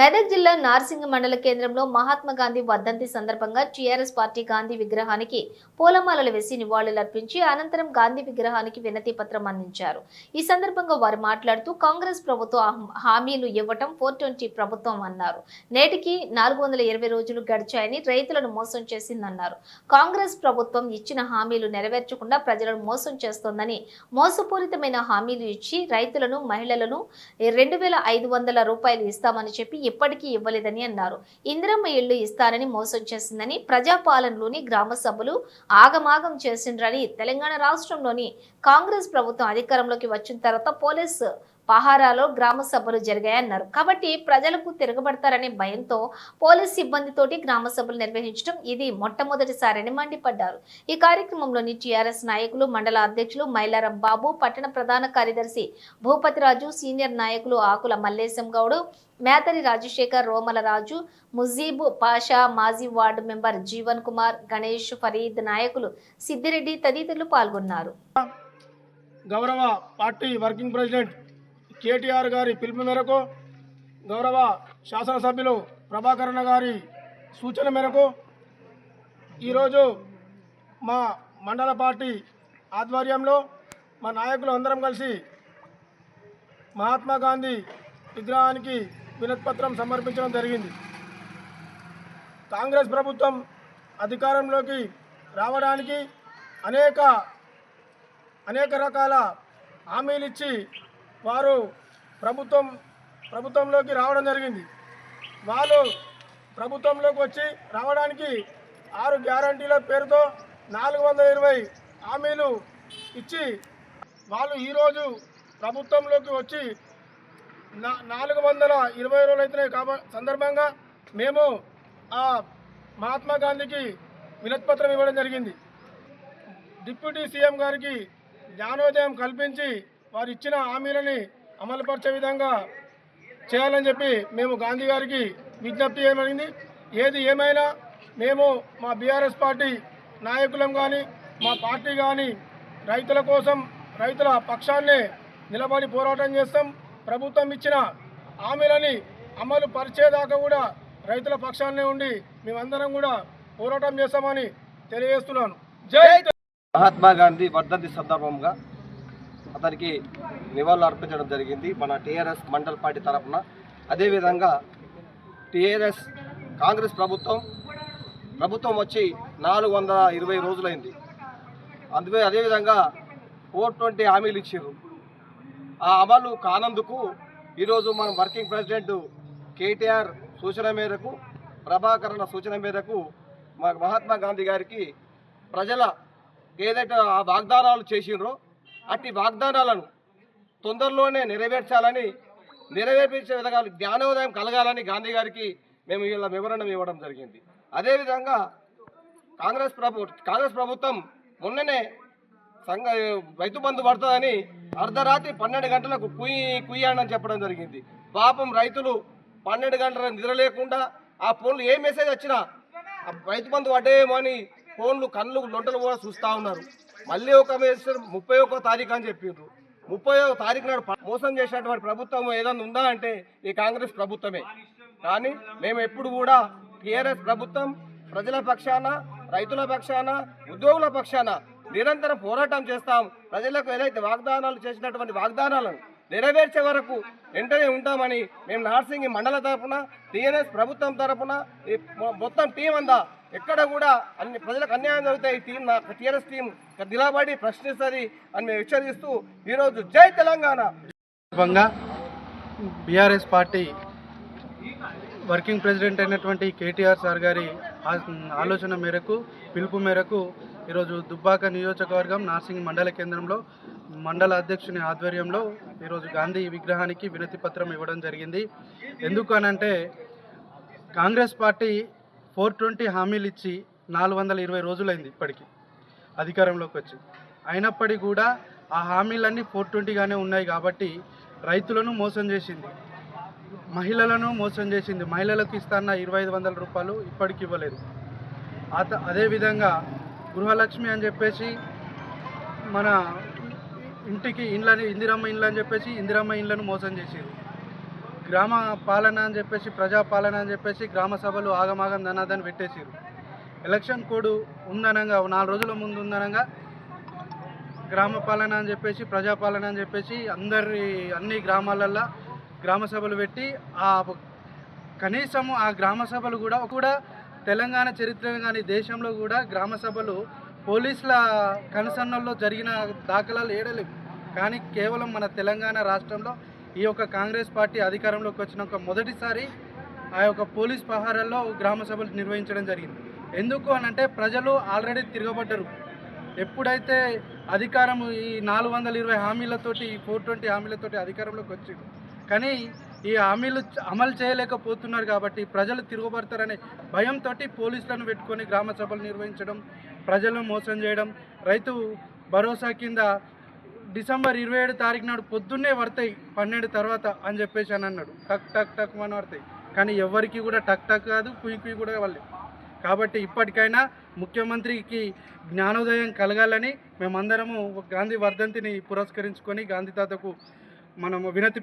మెదక్ జిల్లా నార్సింగ మండల కేంద్రంలో మహాత్మా గాంధీ వర్ధంతి సందర్భంగా టీఆర్ఎస్ పార్టీ గాంధీ విగ్రహానికి పూలమాలలు వేసి నివాళులర్పించి అనంతరం గాంధీ విగ్రహానికి వినతి పత్రం అందించారు. ఈ సందర్భంగా వారు మాట్లాడుతూ కాంగ్రెస్ ప్రభుత్వ హామీలు ఇవ్వటం ఫోర్ ట్వంటీ ప్రభుత్వం అన్నారు. నేటికి నాలుగు వందల ఇరవై రోజులు గడిచాయని రైతులను మోసం చేసిందన్నారు. కాంగ్రెస్ ప్రభుత్వం ఇచ్చిన హామీలు నెరవేర్చకుండా ప్రజలను మోసం చేస్తోందని మోసపూరితమైన హామీలు ఇచ్చి రైతులను మహిళలను రెండు వేల ఐదు వందల రూపాయలు ఇస్తామని చెప్పి ఇప్పటికీ ఇవ్వలేదని అన్నారు. ఇందిరమ్మ ఇళ్ళు ఇస్తానని మోసం చేసిందని ప్రజాపాలనలోని గ్రామ సభలు ఆగమాగం చేసిండ్రని తెలంగాణ రాష్ట్రంలోని కాంగ్రెస్ ప్రభుత్వం అధికారంలోకి వచ్చిన తర్వాత పోలీసు పహారాలో గ్రామ సభలు జరిగాయన్నారు. కాబట్టి ప్రజలకు తిరగబడతారనే భయంతో పోలీస్ సిబ్బందితోటి గ్రామ సభలు నిర్వహించడం ఇది మొట్టమొదటిసారని మండిపడ్డారు. ఈ కార్యక్రమంలోని టీఆర్ఎస్ నాయకులు మండల అధ్యక్షులు మైలారం బాబు పట్టణ ప్రధాన కార్యదర్శి భూపతిరాజు సీనియర్ నాయకులు ఆకుల మల్లేశం గౌడ్ మేతరి రాజశేఖర్ రోమల రాజు ముజీబ్ పాషా మాజీ వార్డు మెంబర్ జీవన్ కుమార్ గణేష్ ఫరీద్ నాయకులు సిద్దిరెడ్డి తదితరులు పాల్గొన్నారు. గౌరవ పార్టీ వర్కింగ్ ప్రెసిడెంట్ కేటీఆర్ గారి పిలుపు మేరకు గౌరవ శాసనసభ్యులు ప్రభాకరణ గారి సూచన మేరకు ఈరోజు మా మండల పార్టీ ఆధ్వర్యంలో మా నాయకులు అందరం కలిసి మహాత్మా గాంధీ విగ్రహానికి వినతిపత్రం సమర్పించడం జరిగింది. కాంగ్రెస్ ప్రభుత్వం అధికారంలోకి రావడానికి అనేక అనేక రకాల హామీలు ఇచ్చి వారు ప్రభుత్వం ప్రభుత్వంలోకి రావడం జరిగింది. వాళ్ళు ప్రభుత్వంలోకి వచ్చి రావడానికి ఆరు గ్యారంటీల పేరుతో నాలుగు వందల ఇరవై హామీలు ఇచ్చి వాళ్ళు ఈరోజు ప్రభుత్వంలోకి వచ్చి నా నాలుగు వందల ఇరవై రోజులు అవుతున్నాయి కాబ సందర్భంగా మేము ఆ మహాత్మా గాంధీకి వినతిపత్రం ఇవ్వడం జరిగింది. డిప్యూటీ సీఎం గారికి జ్ఞానోదయం కల్పించి వారు ఇచ్చిన హామీలని అమలుపరిచే విధంగా చేయాలని చెప్పి మేము గాంధీ గారికి విజ్ఞప్తి చేయమనింది. ఏది ఏమైనా మేము మా బీఆర్ఎస్ పార్టీ నాయకులం కానీ మా పార్టీ కానీ రైతుల కోసం రైతుల పక్షాన్నే నిలబడి పోరాటం చేస్తాం. ప్రభుత్వం ఇచ్చిన హామీలని అమలు పరిచేదాకా కూడా రైతుల పక్షాన్నే ఉండి మేమందరం కూడా పోరాటం చేస్తామని తెలియజేస్తున్నాను. జై మహాత్మా గాంధీ వర్ధంతి సందర్భంగా అతనికి నివాళులు అర్పించడం జరిగింది. మన టీఆర్ఎస్ మండల్ పార్టీ తరఫున. అదేవిధంగా టీఆర్ఎస్ కాంగ్రెస్ ప్రభుత్వం ప్రభుత్వం వచ్చి నాలుగు వందల ఇరవై రోజులైంది. అందుకే అదేవిధంగా ఫోర్ ట్వంటీ హామీలు ఇచ్చారు ఆ అమలు కానందుకు ఈరోజు మనం వర్కింగ్ ప్రెసిడెంట్ కేటీఆర్ సూచన మేరకు ప్రభాకరణ సూచన మేరకు మా మహాత్మా గాంధీ గారికి ప్రజల ఏదైతే ఆ వాగ్దానాలు చేసిండ్రో అట్టి వాగ్దానాలను తొందరలోనే నెరవేర్చాలని నెరవేర్పించే విధంగా జ్ఞానోదయం కలగాలని గాంధీ గారికి మేము ఇలా వివరణ ఇవ్వడం జరిగింది. అదేవిధంగా కాంగ్రెస్ ప్రభు కాంగ్రెస్ ప్రభుత్వం మొన్ననే సంఘ రైతు బంధు పడుతుందని అర్ధరాత్రి పన్నెండు గంటలకు కుయ్యి కుయ్యానని చెప్పడం జరిగింది. పాపం రైతులు పన్నెండు గంటల నిద్ర లేకుండా ఆ ఫోన్లు ఏ మెసేజ్ వచ్చినా రైతు బంధు పడ్డేమో అని ఫోన్లు కళ్ళు లొంటలు కూడా చూస్తూ ఉన్నారు. మళ్ళీ ఒక మెసేజ్ ముప్పై ఒక్క తారీఖు అని చెప్పిండ్రు ముప్పై తారీఖు నాడు మోసం చేసినటువంటి ప్రభుత్వం ఏదైనా ఉందా అంటే ఈ కాంగ్రెస్ ప్రభుత్వమే. కానీ మేము ఎప్పుడు కూడా టీఆర్ఎస్ ప్రభుత్వం ప్రజల పక్షాన రైతుల పక్షాన ఉద్యోగుల పక్షాన నిరంతరం పోరాటం చేస్తాం. ప్రజలకు ఏదైతే వాగ్దానాలు చేసినటువంటి వాగ్దానాలను నెరవేర్చే వరకు వెంటనే ఉంటామని మేము నార్సింగ్ మండల తరఫున టీఆర్ఎస్ ప్రభుత్వం తరఫున ఈ మొ- మొత్తం టీం అంతా ఎక్కడ కూడా అన్ని ప్రజలకు అన్యాయం జరుగుతాయి. ఈ టీం టీఆర్ఎస్ టీం నిలబడి ప్రశ్నిస్తుంది అని మేము హెచ్చరిస్తూ ఈరోజు జై తెలంగాణ. సందర్భంగా బీఆర్ఎస్ పార్టీ వర్కింగ్ ప్రెసిడెంట్ అయినటువంటి కేటీఆర్ సార్ గారి ఆలోచన మేరకు పిలుపు మేరకు ఈరోజు దుబ్బాక నియోజకవర్గం నార్సింగ్ మండల కేంద్రంలో మండల అధ్యక్షుని ఆధ్వర్యంలో ఈరోజు గాంధీ విగ్రహానికి వినతి పత్రం ఇవ్వడం జరిగింది. ఎందుకనంటే కాంగ్రెస్ పార్టీ ఫోర్ ట్వంటీ హామీలు ఇచ్చి నాలుగు వందల ఇరవై రోజులైంది ఇప్పటికి అధికారంలోకి వచ్చి. అయినప్పటికీ కూడా ఆ హామీలన్నీ ఫోర్ ట్వంటీగానే ఉన్నాయి కాబట్టి రైతులను మోసం చేసింది. మహిళలను మోసం చేసింది. మహిళలకు ఇస్తాన్న ఇరవై ఐదు వందల రూపాయలు ఇప్పటికి ఇవ్వలేదు. అత అదేవిధంగా గృహలక్ష్మి అని చెప్పేసి మన ఇంటికి ఇండ్లని ఇందిరమ్మ ఇండ్లు అని చెప్పేసి ఇందిరమ్మ ఇండ్లను మోసం చేసింది. గ్రామ పాలన అని చెప్పేసి ప్రజా పాలన అని చెప్పేసి గ్రామ సభలు ఆగమాగం ధనాదని పెట్టేసారు ఎలక్షన్ కోడ్ ఉందనంగా నాలుగు రోజుల ముందు ఉందనంగా గ్రామ పాలన అని చెప్పేసి ప్రజాపాలన అని చెప్పేసి అందరి అన్ని గ్రామాలల్లో గ్రామ సభలు పెట్టి ఆ కనీసం ఆ గ్రామ సభలు కూడా కూడా తెలంగాణ చరిత్ర కానీ దేశంలో కూడా గ్రామ సభలు పోలీసుల కనుసన్నల్లో జరిగిన దాఖలాలు ఏడలేవు. కానీ కేవలం మన తెలంగాణ రాష్ట్రంలో ఈ యొక్క కాంగ్రెస్ పార్టీ అధికారంలోకి వచ్చిన ఒక మొదటిసారి ఆ యొక్క పోలీస్ పహారాల్లో గ్రామ సభలు నిర్వహించడం జరిగింది. ఎందుకు అని అంటే ప్రజలు ఆల్రెడీ తిరగబడ్డరు. ఎప్పుడైతే అధికారం ఈ నాలుగు వందల ఇరవై హామీలతోటి ఫోర్ ట్వంటీ హామీలతోటి అధికారంలోకి వచ్చింది. కానీ ఈ హామీలు అమలు చేయలేకపోతున్నారు కాబట్టి ప్రజలు తిరుగుబడతారనే భయంతో పోలీసులను పెట్టుకొని గ్రామ సభలు నిర్వహించడం ప్రజలను మోసం చేయడం రైతు భరోసా కింద డిసెంబర్ ఇరవై ఏడు తారీఖు నాడు పొద్దున్నే పడతాయి పన్నెండు తర్వాత అని చెప్పేసి అని అన్నాడు. టక్ టక్ టక్ అని పడతాయి. కానీ ఎవరికి కూడా టక్ టక్ కాదు కుయి కుయి కూడా వాళ్ళే కాబట్టి ఇప్పటికైనా ముఖ్యమంత్రికి జ్ఞానోదయం కలగాలని మేమందరము గాంధీ వర్ధంతిని పురస్కరించుకొని గాంధీ తాతకు మనము వినతి